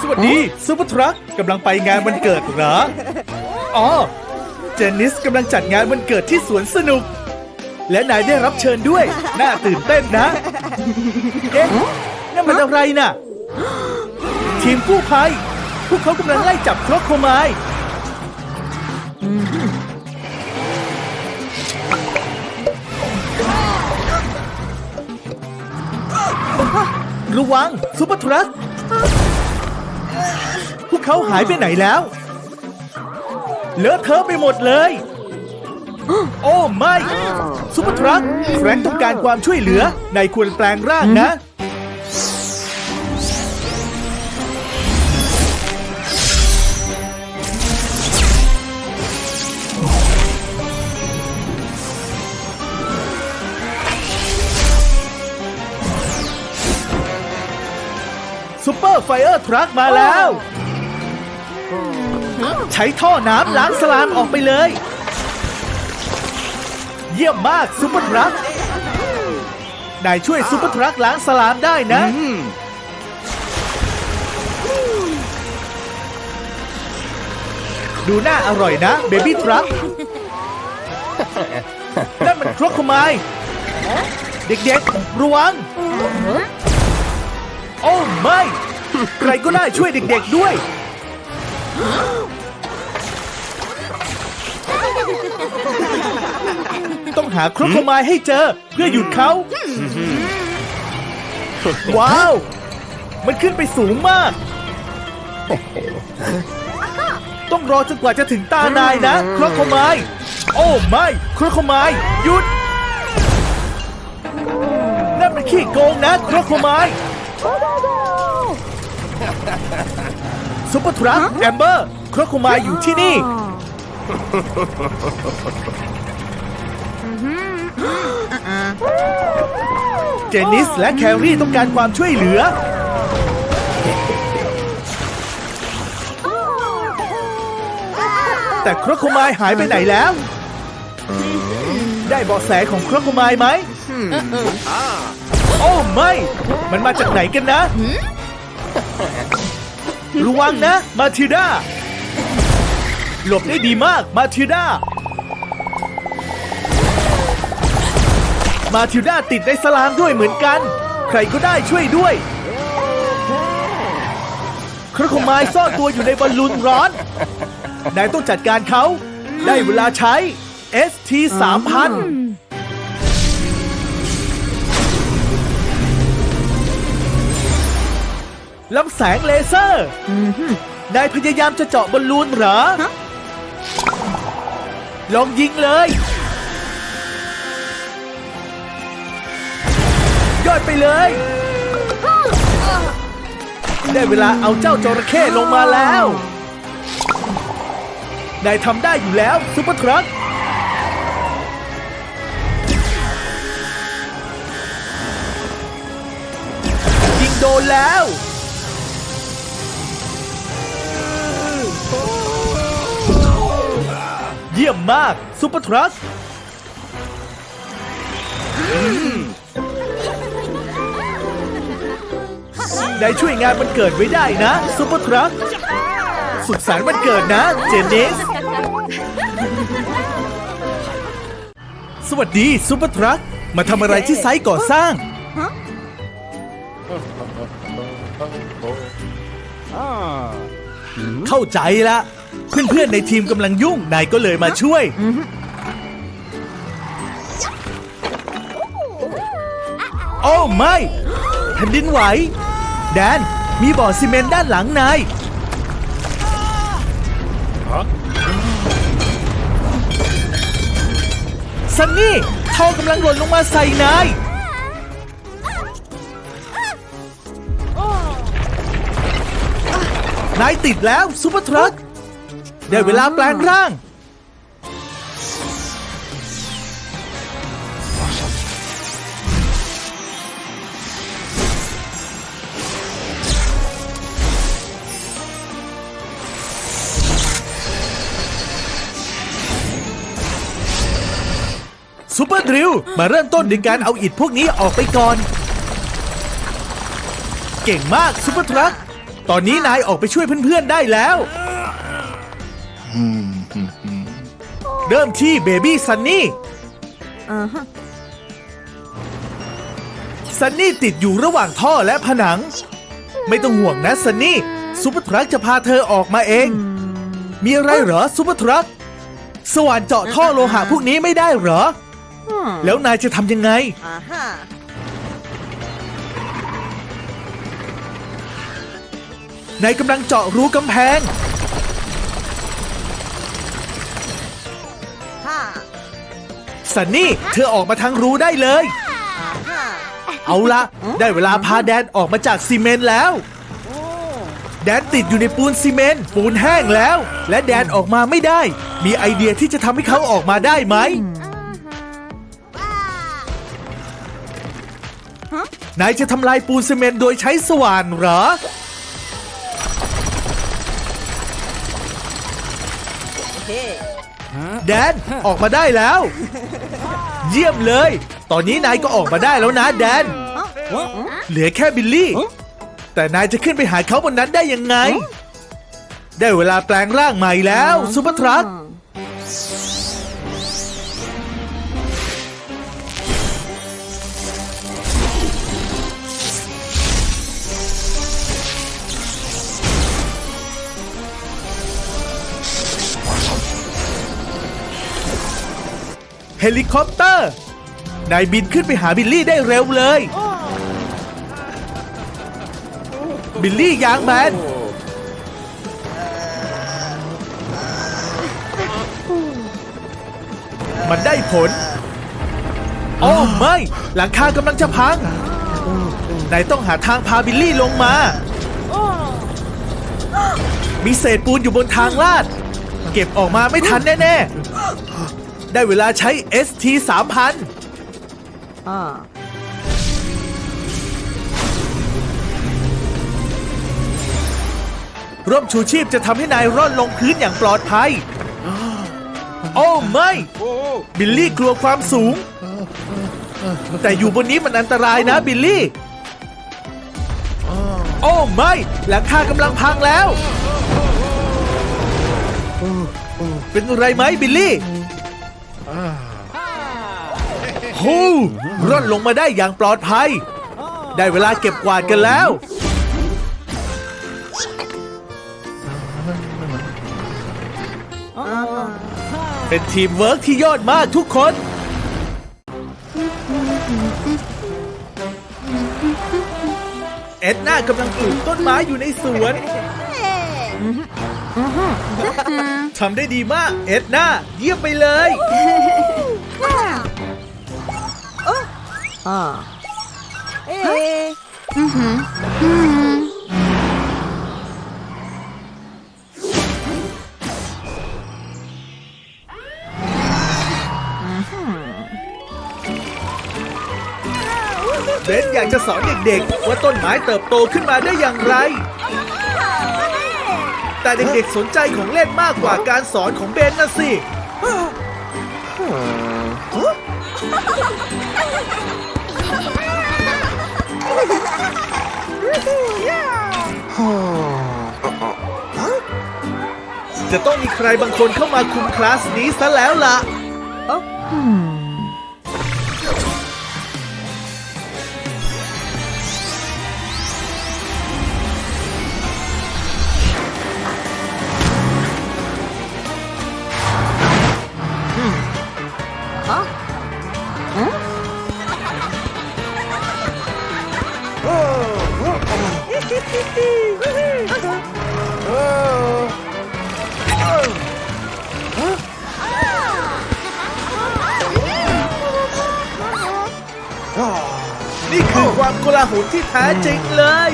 สวัสดีซูเปอร์ทรัคกำลังไปงานวันเกิดเหรอ อ๋อ เจนนิสกำลังจัดงานวันเกิดที่สวนสนุก และนายได้รับเชิญด้วย น่าตื่นเต้นนะ เอ๊ะนั่นมันอะไรน่ะ ทีมกู้ภัย พวกเขากำลังไล่จับครอกโคไมายระวังซุปเปอร์ทรัคพวก เขาหายไปไหนแล้ว เลอะเทอะไปหมดเลย โอ้ไม่ซุปเปอร์ทรัคแฟรงค์ต้องการความช่วยเหลือนายควรแปลงร่างนะซูเปอร์ไฟเออร์ทรัคมาแล้ว ใช้ท่อน้ำล้างสลามออกไปเลย เยี่ยมมากซูเปอร์ทรัค นายช่วยซูเปอร์ทรัคล้างสลามได้นะ ดูน่าอร่อยนะเบบี้ทรัค นั่นมันครกขมายเด็กๆ ระวัง โอ้ไม่ ใครก็ได้ช่วยเด็กๆด้วย ต้องหาครกโคไมายให้เจอ เพื่อหยุดเขา ว้าว มันขึ้นไปสูงมาก ต้องรอจนกว่าจะถึงตานายนะ ครกโคไมายโอ้ไม่ ครกโคไมายหยุด นั่นมันขี้โกงนะ ครกโคไมายซุปเปอร์ทรัคแอมเบอร์ ครโคไมายอยู่ที่นี่ เจนิสและแครี่ต้องการความช่วยเหลือ แต่ครโคไมายหายไปไหนแล้ว ได้เบาะแสของครโคไมายไหม โอ้ไม่ มันมาจากไหนกันนะ ระวังนะ มาทิด้า หลบได้ดีมาก มาทิด้า มาทิวด้าติดในสลามด้วยเหมือนกัน ใครก็ได้ช่วยด้วยครโคไมายซ่อนตัวอยู่ในบอลลูนร้อน นายต้องจัดการเขา ได้เวลาใช้ ST 3000ลำแสงเลเซอร์ นายพยายามจะเจาะบอลลูนเหรอ ลองยิงเลย ดไปเลย ได้เวลาเอาเจ้าจระเข้ลงมาแล้ว นายทำได้อยู่แล้วซุปเปอร์ทรัคยิงโดนแล้วเยี่ยมมากซุปเปอร์ทรั คได้ช่วยงานมันเกิดไว้ได้นะซุปเปอร์ทรัคสุขสันต์วันเกิดนะ เจนนิส สวัสดีซุปเปอร์ทรัคมาทำอะไรที่ไซต์ก่อสร้าง เข้าใจละ เพื่อนๆในทีมกำลังยุ่ง นายก็เลยมาช่วย โอ้ไม่แผ่นดินไหว แดน มีบ่อซีเมนต์ด้านหลังนายซันนี่ท่อกำลังหล่นลงมาใส่นาย นายติดแล้วซูเปอร์ทรัคได้เวลาแปลงร่าง ซูเปอร์ดริลมาเริ่มต้นด้วยการเอาอิฐพวกนี้ออกไปก่อนแเก่งมากซุปเปอร์ทรัคตอนนี้นายออกไปช่วยเพื่อนๆได้แล้ว เริ่มที่เบบี้ซันนี่อ่าฮะซันนี่ติดอยู่ระหว่างท่อและผนัง ไม่ต้องห่วงนะซันนี่ซุปเปอร์ทรัคจะพาเธอออกมาเอง มีอะไรเหรอซุปเปอร์ทรัคสว่านเจาะท่อโลหะพวกนี้ไม่ได้เหรออืม แล้วนายจะทำยังไง อ่าฮะนายกำลังเจาะรูกำแพง ฮ่าซันนี่เธอออกมาทางรูได้เลย อ่าฮะเอาละได้เวลาพาแดนออกมาจากซีเมนต์แล้ว โอ้แดนติดอยู่ในปูนซีเมนต์ปูนแห้งแล้ว และแดนออกมาไม่ได้ มีไอเดียที่จะทำให้เขาออกมาได้ไหม นายจะทำลายปูนซีเมนต์โดยใช้สว่านเหรอเฮ้แดน ออกมาได้แล้ว เยี่ยมเลย ตอนนี้นายก็ออกมาได้แล้วนะแดน เหลือแค่บิลลี่ แต่นายจะขึ้นไปหาเขาบนนั้นได้ยังไง ได้เวลาแปลงร่างใหม่แล้วซูเปอร์ทรัค ลิคอปเตอร์ นายบินขึ้นไปหาบิลลี่ได้เร็วเลย บิลลี่ยางแมนมันได้ผล โอ้ไม่ หลังคากำลังจะพัง นายต้องหาทางพาบิลลี่ลงมา มีเศษปูนอยู่บนทางลาด เก็บออกมาไม่ทันแน่ ๆ ได้เวลาใช้ ST 3000อ่าร่มชูชีพจะทำให้นายร่อนลงพื้นอย่างปลอดภัย โอ้ไม่ บิลลี่กลัวความสูง แต่อยู่บนนี้มันอันตรายนะบิลลี่ โอ้ไม่หลังคากำลังพังแล้ว เป็นอะไรไหมบิลลี่ ฮู้ร่อนลงมาได้อย่างปลอดภัย ได้เวลาเก็บกวาดกันแล้วอ่าเป็นทีมเวิร์กที่ยอดมากทุกคน เอ็ดน่ากำลังปลูกต้นไม้อยู่ในสวน ทำได้ดีมาก เอ็ดน่าเยี่ยมไปเลย อ่าเอ๊ะเบนอยากจะสอนเด็กๆ ว่าต้นไม้เติบโตขึ้นมาได้อย่างไร แต่เด็กๆสนใจของเล่นมากกว่าการสอนของเบนนะสิ จะต้องมีใครบางคนเข้ามาคุมคลาสนี้ซะแล้วล่ะนี่ ที่แท้จริงเลย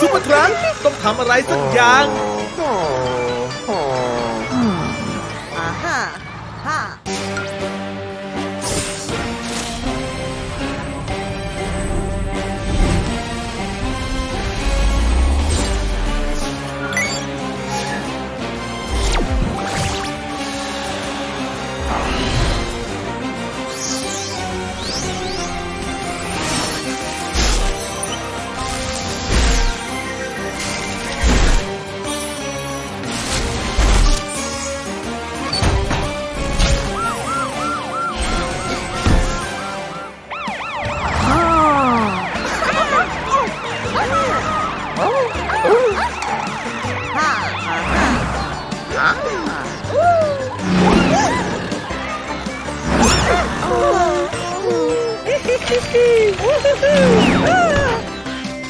ซุปเปอร์ทรัคต้องทำอะไรสักอย่าง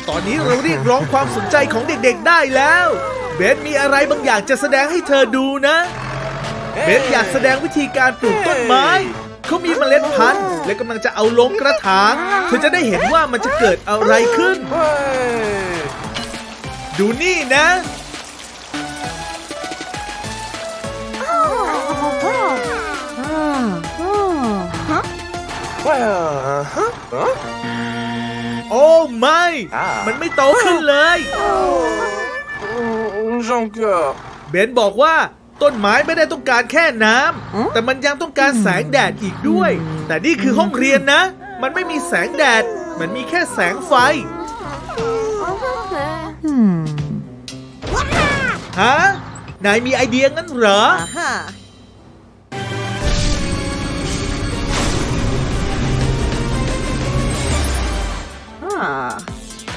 ตอนนี้เราเรียกร้องความสนใจของเด็กๆได้แล้ว เบสมีอะไรบางอย่างจะแสดงให้เธอดูนะ เบสอยากแสดงวิธีการปลูกต้นไม้ เขามีเมล็ดพันธุ์ และกำลังจะเอาลงกระถาง เธอจะได้เห็นว่ามันจะเกิดอะไรขึ้น ดูนี่นะ โอ้ไม่มันไม่โตขึ้นเลย Jean-Cœur. เบนบอกว่าต้นไม้ไม่ได้ต้องการแค่น้ำแต่มันยังต้องการแสงแดดอีกด้วย แต่นี่คือห้องเรียนนะ มันไม่มีแสงแดด มันมีแค่แสงไฟ ฮะ นายมีไอเดียงั้นเหรอ อ่าฮะ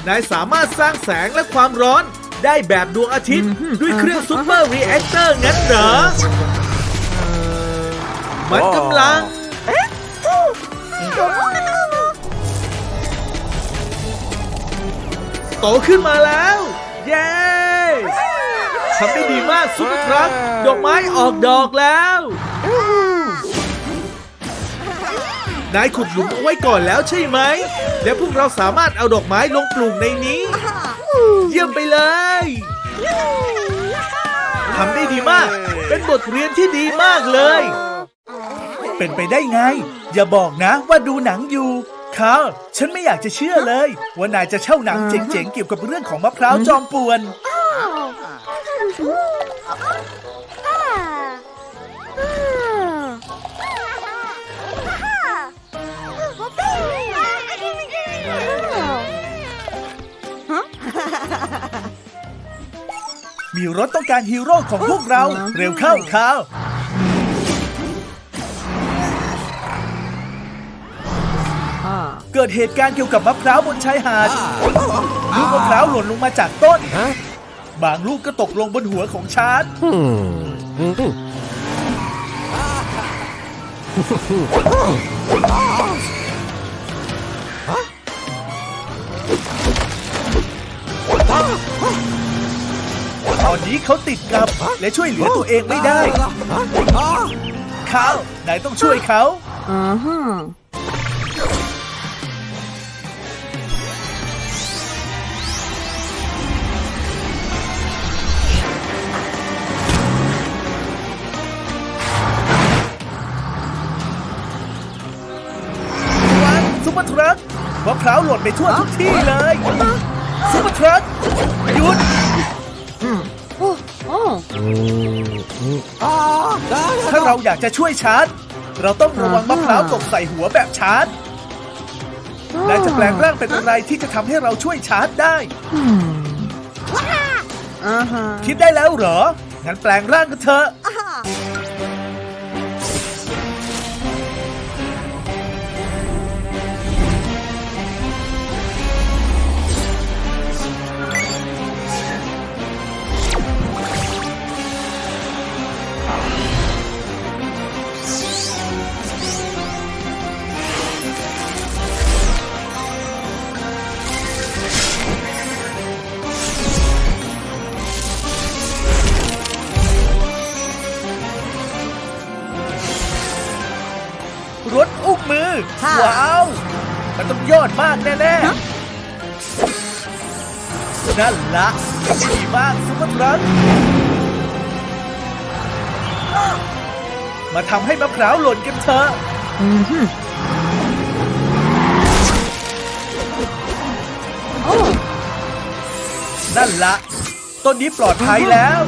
นายสามารถสร้างแสงและความร้อนได้แบบดวงอาทิตย์ ด้วยเครื่องซูเปอร์รีแอคเตอร์งั้นเหรอ มันกำลัง โตขึ้นมาแล้ว เย้ทำได้ดีมากซุปเปอร์ทรัคดอกไม้ออกดอกแล้ว นายขุดหลุมเอาไว้ก่อนแล้วใช่ไหม และพวกเราสามารถเอาดอกไม้ลงปลูกในนี้ เยี่ยมไปเลยทำได้ดีมาก เป็นบทเรียนที่ดีมากเลย เป็นไปได้ไง อย่าบอกนะว่าดูหนังอยู่คาร์ลฉันไม่อยากจะเชื่อเลย ว่านายจะเช่าหนังเจ๋งๆเกี่ยวกับเรื่องของมะพร้าวจอมป่วน มีรถต้องการฮีโร่ของพวกเรา เร็วเข้าคาร์ลอ่าเกิดเหตุการณ์เกี่ยวกับมะพร้าวบนชายหาดลูกมะพร้าวหล่นลงมาจากต้น บางลูกก็ตกลงบนหัวของชาร์ต ตอนนี้เขาติดกับและช่วยเหลือตัวเองไม่ได้เขานายต้องช่วยเขาอ่าฮะวันซุปเปอร์ทรัคมะพร้าวหล่นไปทั่วทุกที่เลยซุปเปอร์ทรัคหยุดโอ้โอ้ ถ้าเราอยากจะช่วยชาร์จ เราต้องระวังมะพร้าวตกใส่หัวแบบชาร์จนายจะแปลงร่างเป็นอะไรที่จะทำให้เราช่วยชาร์จได้อ่าฮะคิดได้แล้วเหรอ งั้นแปลงร่างกันเถอะ มากแน่ๆนั่นละดีมากซุปเปอร์ทรัคมาทำให้มะพร้าวหล่นกันเถอะอืมฮึโอ้นั่นละต้นนี้ปลอดภัยแล้ว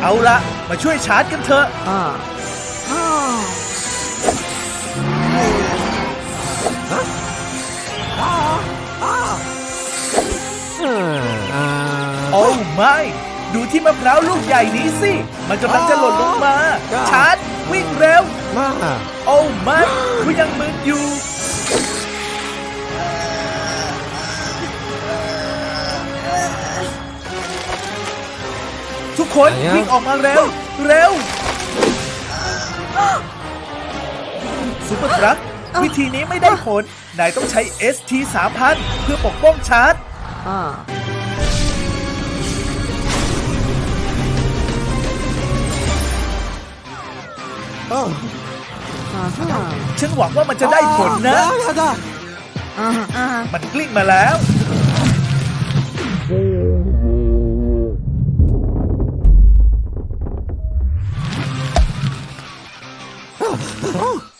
เอาละมาช่วยชาร์จกันเถอะ โอ้ไม่ ดูที่มะพร้าวลูกใหญ่นี้สิ มันกำลังจะหล่นลงมา ชาร์จวิ่งเร็ว โอ้ไม่คุณยังมึนอยู่ทุกคนไหนอะวิ่งออกมาเร็ว เร็วสซูเปอร์ทรัค วิธีนี้ไม่ได้ผล นายต้องใช้ ST 3000เพื่อปกป้องชาร์จอ่าอ่าฮะฉันหวังว่ามันจะได้ผลนะ อ่าฮะอ่าฮะ มันกลิ้งมาแล้ว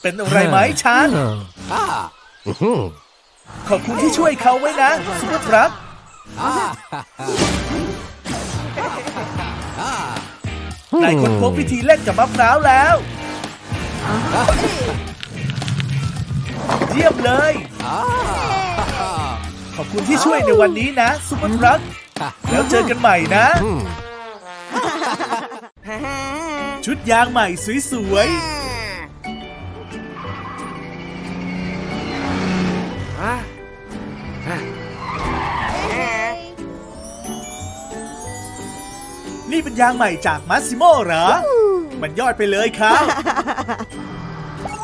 เป็นอะไรไหมชาร์จขอบคุณที่ช่วยเขาไว้นะซูเปอร์ทรัคนายคนพบวิธีเล่นกับมะพร้าวแล้ว เยี่ยมเลย ขอบคุณที่ช่วยในวันนี้นะซูเปอร์ทรัคแล้วเจอกันใหม่นะ ชุดยางใหม่สวยๆ นี่เป็นยางใหม่จากมาซิโมเหรอ มันยอดไปเลยครับ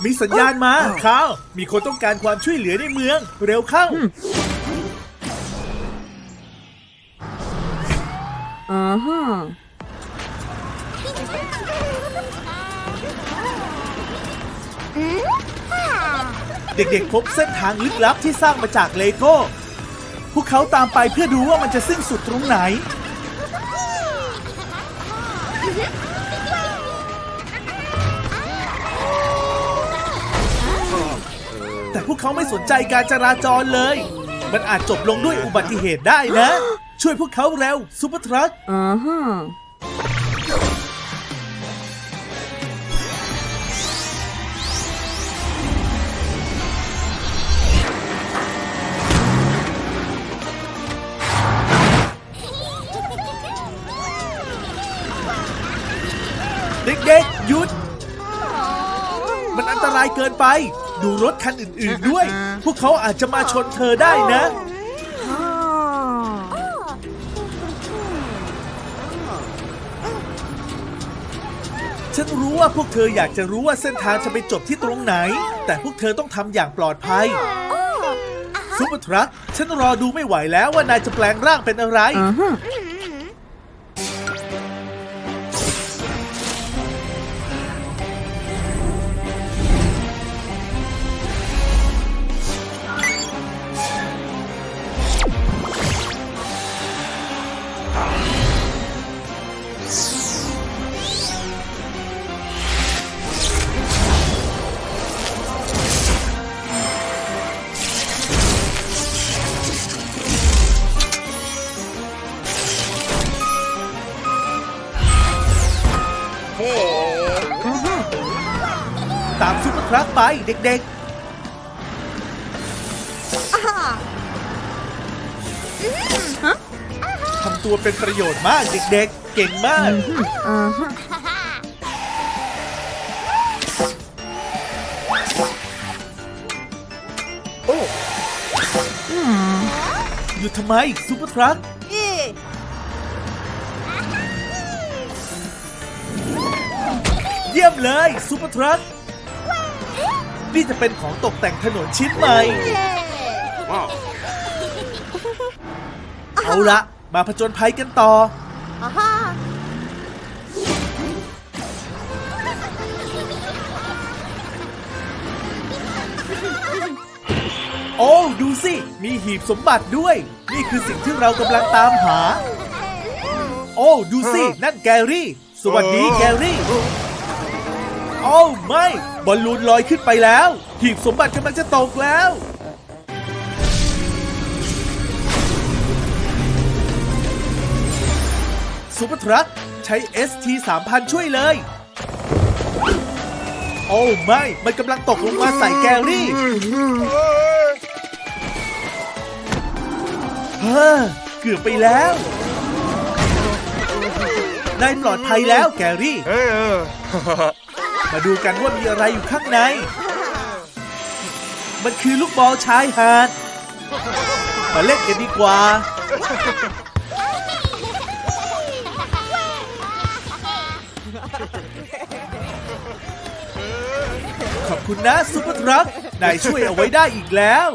มีสัญญาณมาข้าว มีคนต้องการความช่วยเหลือในเมือง เร็วเข้าอ่าฮะเด็กๆพบเส้นทางลึกลับที่สร้างมาจากเลโก้ พวกเขาตามไปเพื่อดูว่ามันจะสิ้นสุดตรงไหน กเขาไม่สนใจการจราจรเลย มันอาจจบลงด้วยอุบัติเหตุได้นะ ช่วยพวกเขาเร็วซูเปอร์ทรัคอ่าฮะเด็กๆหยุด มันอันตรายเกินไป ดูรถคันอื่นๆด้วย พวกเขาอาจจะมาชนเธอได้นะอ่าฉันรู้ว่าพวกเธออยากจะรู้ว่าเส้นทางจะไปจบที่ตรงไหน แต่พวกเธอต้องทำอย่างปลอดภัยซูเปอร์ทรัคฉันรอดูไม่ไหวแล้วว่านายจะแปลงร่างเป็นอะไรอ่าฮะตามซูเปอร์ทรัคไปเด็กๆ ทำตัวเป็นประโยชน์มากเด็กๆ เก่งมากอ่าฮะโอ้หยุดทำไมซูเปอร์ทรัค เยี่ยมเลยซูเปอร์ทรัคนี่จะเป็นของตกแต่งถนนชิ้นใหม่ เอาละมาผจญภัยกันต่อ โอ้ ดูสิ มีหีบสมบัติด้วย นี่คือสิ่งที่เรากำลังตามหา โอ้ ดูสิ นั่นแกรี่ สวัสดีแกรี่โอ้ไม่บอลลูนลอยขึ้นไปแล้วหีบสมบัติกำลังจะตกแล้วซูเปอร์ทรัคใช้ ST 3000 ช่วยเลย โอ้ไม่ มันกำลังตกลงมาใส่แกรี่ เฮ้อ เกือบไปแล้ว นายปลอดภัยแล้วแกรี่ มาดูกันว่ามีอะไรอยู่ข้างใน มันคือลูกบอลชายหาด มาเล่นกันดีกว่า ขอบคุณนะซุปเปอร์ทรัคนายช่วยเอาไว้ได้อีกแล้ว